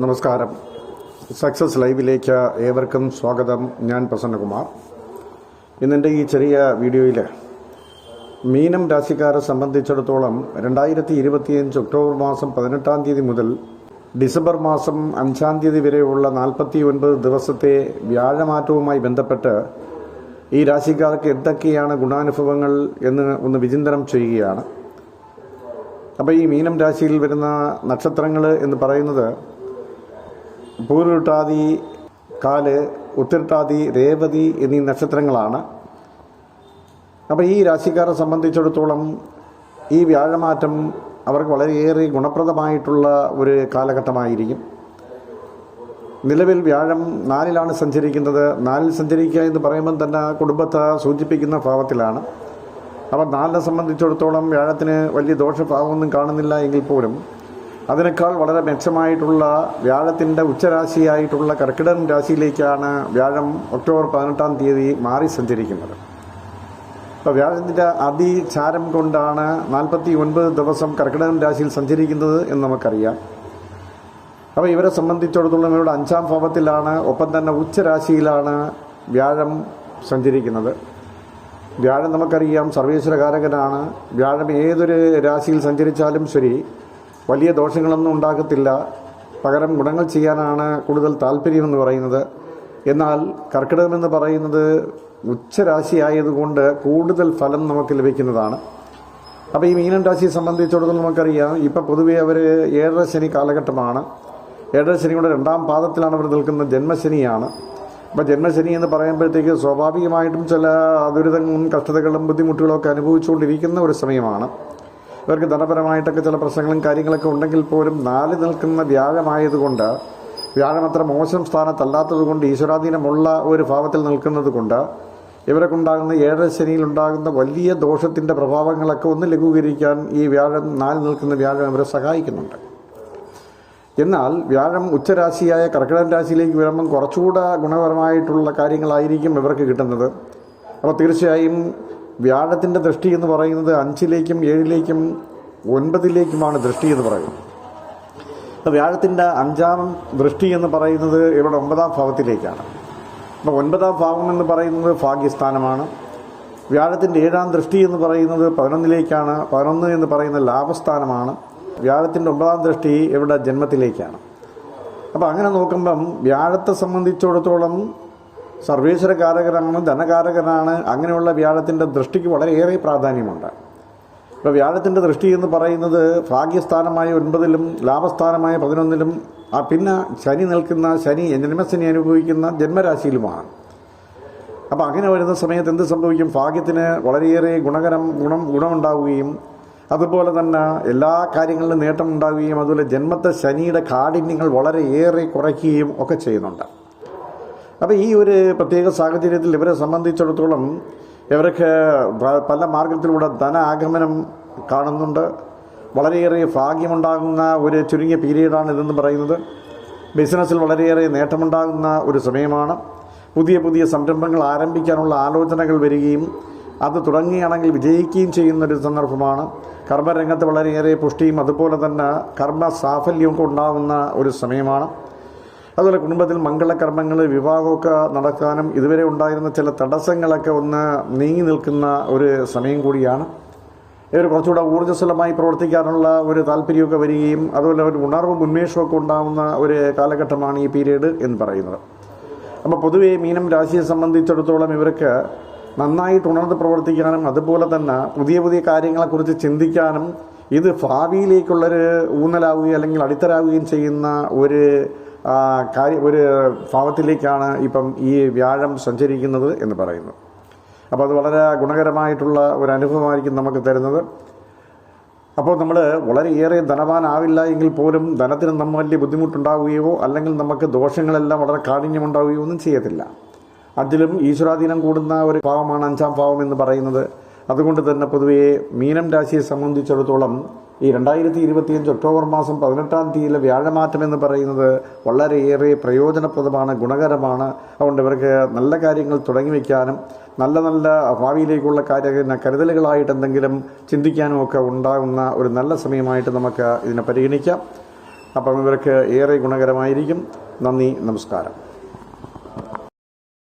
നമസ്കാരം. സക്സസ് ലൈവിലേക്ക് ഏവർക്കും സ്വാഗതം. ഞാൻ പ്രസന്നകുമാർ. ഇന്നെന്റെ ഈ ചെറിയ വീഡിയോയിൽ മീനം രാശിക്കാരെ സംബന്ധിച്ചിടത്തോളം രണ്ടായിരത്തി ഇരുപത്തിയഞ്ച് ഒക്ടോബർ മാസം പതിനെട്ടാം തീയതി മുതൽ ഡിസംബർ മാസം അഞ്ചാം തീയതി വരെയുള്ള നാൽപ്പത്തി ഒൻപത് ദിവസത്തെ വ്യാഴമാറ്റവുമായി ബന്ധപ്പെട്ട് ഈ രാശിക്കാർക്ക് എന്തൊക്കെയാണ് ഗുണാനുഭവങ്ങൾ എന്ന് ഒന്ന് വിചിന്തനം ചെയ്യുകയാണ്. അപ്പോൾ ഈ മീനം രാശിയിൽ വരുന്ന നക്ഷത്രങ്ങൾ എന്ന് പറയുന്നത് പൂരുട്ടാതി കാൽ ഉത്തിരട്ടാതി രേവതി എന്നീ നക്ഷത്രങ്ങളാണ്. അപ്പോൾ ഈ രാശിക്കാരെ സംബന്ധിച്ചിടത്തോളം ഈ വ്യാഴമാറ്റം അവർക്ക് വളരെയേറെ ഗുണപ്രദമായിട്ടുള്ള ഒരു കാലഘട്ടമായിരിക്കും. നിലവിൽ വ്യാഴം നാലിലാണ് സഞ്ചരിക്കുന്നത്. നാലിൽ സഞ്ചരിക്കുക എന്ന് പറയുമ്പം തന്നെ കുടുംബത്തെ സൂചിപ്പിക്കുന്ന ഭാവത്തിലാണ്. അപ്പം നാലിനെ സംബന്ധിച്ചിടത്തോളം വ്യാഴത്തിന് വലിയ ദോഷഭാവമൊന്നും കാണുന്നില്ല എങ്കിൽ പോലും അതിനേക്കാൾ വളരെ മെച്ചമായിട്ടുള്ള വ്യാഴത്തിന്റെ ഉച്ചരാശിയായിട്ടുള്ള കർക്കിടകൻ രാശിയിലേക്കാണ് വ്യാഴം ഒക്ടോബർ പതിനെട്ടാം തീയതി മാറി സഞ്ചരിക്കുന്നത്. അപ്പോൾ വ്യാഴത്തിന്റെ അതിചാരം കൊണ്ടാണ് നാൽപ്പത്തി ഒൻപത് ദിവസം കർക്കിടകൻ രാശിയിൽ സഞ്ചരിക്കുന്നത് എന്ന് നമുക്കറിയാം. അപ്പോൾ ഇവരെ സംബന്ധിച്ചിടത്തോളം ഇവരുടെ അഞ്ചാം ഭാവത്തിലാണ് ഒപ്പം തന്നെ ഉച്ചരാശിയിലാണ് വ്യാഴം സഞ്ചരിക്കുന്നത്. വ്യാഴം നമുക്കറിയാം സർവേശ്വരകാരകനാണ്. വ്യാഴം ഏതൊരു രാശിയിൽ സഞ്ചരിച്ചാലും ശരി വലിയ ദോഷങ്ങളൊന്നും ഉണ്ടാകത്തില്ല. പകരം ഗുണങ്ങൾ ചെയ്യാനാണ് കൂടുതൽ താല്പര്യമെന്ന് പറയുന്നത്. എന്നാൽ കർക്കിടകമെന്ന് പറയുന്നത് ഉച്ചരാശിയായതുകൊണ്ട് കൂടുതൽ ഫലം നമുക്ക് ലഭിക്കുന്നതാണ്. അപ്പോൾ ഈ മീനൻ രാശിയെ സംബന്ധിച്ചിടത്തോളം നമുക്കറിയാം ഇപ്പോൾ പൊതുവേ അവർ ഏഴര ശനി കാലഘട്ടമാണ്. ഏഴര ശനിയുടെ രണ്ടാം പാദത്തിലാണ് അവർ നിൽക്കുന്ന ജന്മശനിയാണ്. അപ്പോൾ ജന്മശനി എന്ന് പറയുമ്പോഴത്തേക്ക് സ്വാഭാവികമായിട്ടും ചില ദുരിതങ്ങളും കഷ്ടതകളും ബുദ്ധിമുട്ടുകളും ഒക്കെ അനുഭവിച്ചുകൊണ്ടിരിക്കുന്ന ഒരു സമയമാണ്. ഇവർക്ക് ധനപരമായിട്ടൊക്കെ ചില പ്രശ്നങ്ങളും കാര്യങ്ങളൊക്കെ ഉണ്ടെങ്കിൽ പോലും നാല് നിൽക്കുന്ന വ്യാഴമായതുകൊണ്ട് വ്യാഴം അത്ര മോശം സ്ഥാനത്തല്ലാത്തതുകൊണ്ട് ഈശ്വരാധീനമുള്ള ഒരു ഭാവത്തിൽ നിൽക്കുന്നത് കൊണ്ട് ഇവരൊക്കെ ഉണ്ടാകുന്ന ഏഴര ശനിയിൽ ഉണ്ടാകുന്ന വലിയ ദോഷത്തിന്റെ പ്രഭാവങ്ങളൊക്കെ ഒന്ന് ലഘൂകരിക്കാൻ ഈ വ്യാഴം നാല് നിൽക്കുന്ന വ്യാഴം ഇവരെ സഹായിക്കുന്നുണ്ട്. എന്നാൽ വ്യാഴം ഉച്ചരാശിയായ കർക്കിടകൻ രാശിയിലേക്ക് വരുമ്പം കുറച്ചുകൂടെ ഗുണപരമായിട്ടുള്ള കാര്യങ്ങളായിരിക്കും ഇവർക്ക് കിട്ടുന്നത്. അപ്പോൾ തീർച്ചയായും വ്യാഴത്തിന്റെ ദൃഷ്ടി എന്ന് പറയുന്നത് അഞ്ചിലേക്കും ഏഴിലേക്കും ഒൻപതിലേക്കുമാണ് ദൃഷ്ടി എന്ന് പറയുന്നത്. അപ്പോൾ വ്യാഴത്തിന്റെ അഞ്ചാം ദൃഷ്ടി എന്ന് പറയുന്നത് ഇവിടെ ഒമ്പതാം ഭാവത്തിലേക്കാണ്. അപ്പോൾ ഒൻപതാം ഭാവം എന്ന് പറയുന്നത് ഭാഗ്യസ്ഥാനമാണ്. വ്യാഴത്തിന്റെ ഏഴാം ദൃഷ്ടി എന്ന് പറയുന്നത് പതിനൊന്നിലേക്കാണ്. പതിനൊന്ന് എന്ന് പറയുന്ന ലാഭസ്ഥാനമാണ്. വ്യാഴത്തിന്റെ ഒമ്പതാം ദൃഷ്ടി ഇവിടെ ജന്മത്തിലേക്കാണ്. അപ്പോൾ അങ്ങനെ നോക്കുമ്പം വ്യാഴത്തെ സംബന്ധിച്ചിടത്തോളം സർവേശ്വരകാരകനാണ് ധനകാരകനാണ് അങ്ങനെയുള്ള വ്യാഴത്തിന്റെ ദൃഷ്ടിക്ക് വളരെയേറെ പ്രാധാന്യമുണ്ട്. ഇപ്പോൾ വ്യാഴത്തിന്റെ ദൃഷ്ടി എന്ന് പറയുന്നത് ഭാഗ്യസ്ഥാനമായ ഒൻപതിലും ലാഭസ്ഥാനമായ പതിനൊന്നിലും ആ പിന്നെ ശനി നിൽക്കുന്ന ശനി ജന്മശനി അനുഭവിക്കുന്ന ജന്മരാശിയിലുമാണ്. അപ്പോൾ അങ്ങനെ വരുന്ന സമയത്ത് എന്ത് സംഭവിക്കും? ഭാഗ്യത്തിന് വളരെയേറെ ഗുണകരം ഗുണം ഗുണമുണ്ടാവുകയും അതുപോലെ തന്നെ എല്ലാ കാര്യങ്ങളിലും നേട്ടം ഉണ്ടാവുകയും അതുപോലെ ജന്മത്തെ ശനിയുടെ കാഠിന്യങ്ങൾ വളരെയേറെ കുറയ്ക്കുകയും ഒക്കെ ചെയ്യുന്നുണ്ട്. അപ്പോൾ ഈ ഒരു പ്രത്യേക സാഹചര്യത്തിൽ ഇവരെ സംബന്ധിച്ചിടത്തോളം ഇവർക്ക് പല മാർഗത്തിലൂടെ ധന ആഗമനം കാണുന്നുണ്ട്. വളരെയേറെ ഭാഗ്യമുണ്ടാകുന്ന ഒരു ചുരുങ്ങിയ പീരീഡാണ് ഇതെന്ന് പറയുന്നത്. ബിസിനസ്സിൽ വളരെയേറെ നേട്ടമുണ്ടാകുന്ന ഒരു സമയമാണ്. പുതിയ പുതിയ സംരംഭങ്ങൾ ആരംഭിക്കാനുള്ള ആലോചനകൾ വരികയും അത് തുടങ്ങുകയാണെങ്കിൽ വിജയിക്കുകയും ചെയ്യുന്ന ഒരു സന്ദർഭമാണ്. കർമ്മരംഗത്ത് വളരെയേറെ പുഷ്ടിയും അതുപോലെ തന്നെ കർമ്മ സാഫല്യവും ഉണ്ടാകുന്ന ഒരു സമയമാണ്. അതുപോലെ കുടുംബത്തിൽ മംഗളകർമ്മങ്ങൾ വിവാഹമൊക്കെ നടക്കാനും ഇതുവരെ ഉണ്ടായിരുന്ന ചില തടസ്സങ്ങളൊക്കെ ഒന്ന് നീങ്ങി നിൽക്കുന്ന ഒരു സമയം കൂടിയാണ്. ഇവർ കുറച്ചുകൂടെ ഊർജസ്വലമായി പ്രവർത്തിക്കാനുള്ള ഒരു താല്പര്യമൊക്കെ വരികയും അതുപോലെ ഒരു ഉണർവും ഉന്മേഷമൊക്കെ ഉണ്ടാകുന്ന ഒരു കാലഘട്ടമാണ് ഈ പീരീഡ് എന്ന് പറയുന്നത്. അപ്പോൾ പൊതുവേ മീനം രാശിയെ സംബന്ധിച്ചിടത്തോളം ഇവർക്ക് നന്നായിട്ട് ഉണർന്ന് പ്രവർത്തിക്കാനും അതുപോലെ തന്നെ പുതിയ പുതിയ കാര്യങ്ങളെക്കുറിച്ച് ചിന്തിക്കാനും ഇത് ഭാവിയിലേക്കുള്ളൊരു ഊന്നലാവുകയും അല്ലെങ്കിൽ അടിത്തരാവുകയും ചെയ്യുന്ന ഒരു കാര്യ ഒരു ഭാവത്തിലേക്കാണ് ഇപ്പം ഈ വ്യാഴം സഞ്ചരിക്കുന്നത് എന്ന് പറയുന്നു അപ്പോൾ അത് വളരെ ഗുണകരമായിട്ടുള്ള ഒരു അനുഭവമായിരിക്കും നമുക്ക് തരുന്നത്. അപ്പോൾ നമ്മൾ വളരെയേറെ ധനവാനാവില്ല എങ്കിൽ പോലും ധനത്തിന് നമ്മൾ വലിയ ബുദ്ധിമുട്ടുണ്ടാവുകയോ അല്ലെങ്കിൽ നമുക്ക് ദോഷങ്ങളെല്ലാം വളരെ കാഠിന്യമുണ്ടാവുകയോ ഒന്നും ചെയ്യത്തില്ല. അതിലും ഈശ്വരാധീനം കൂടുന്ന ഒരു ഭാവമാണ് അഞ്ചാം ഭാവം എന്ന് പറയുന്നത്. അതുകൊണ്ട് തന്നെ പൊതുവേ മീനം രാശിയെ സംബന്ധിച്ചിടത്തോളം ഈ രണ്ടായിരത്തി ഇരുപത്തിയഞ്ച് ഒക്ടോബർ മാസം പതിനെട്ടാം തീയതിയിലെ വ്യാഴമാറ്റം എന്ന് പറയുന്നത് വളരെയേറെ പ്രയോജനപ്രദമാണ് ഗുണകരമാണ്. അതുകൊണ്ട് ഇവർക്ക് നല്ല കാര്യങ്ങൾ തുടങ്ങി വയ്ക്കാനും നല്ല നല്ല ഭാവിയിലേക്കുള്ള കാര്യങ്ങൾ കരുതലുകളായിട്ട് എന്തെങ്കിലും ചിന്തിക്കാനും ഒക്കെ ഉണ്ടാകുന്ന ഒരു നല്ല സമയമായിട്ട് നമുക്ക് ഇതിനെ പരിഗണിക്കാം. അപ്പം ഇവർക്ക് ഏറെ ഗുണകരമായിരിക്കും. നന്ദി നമസ്കാരം.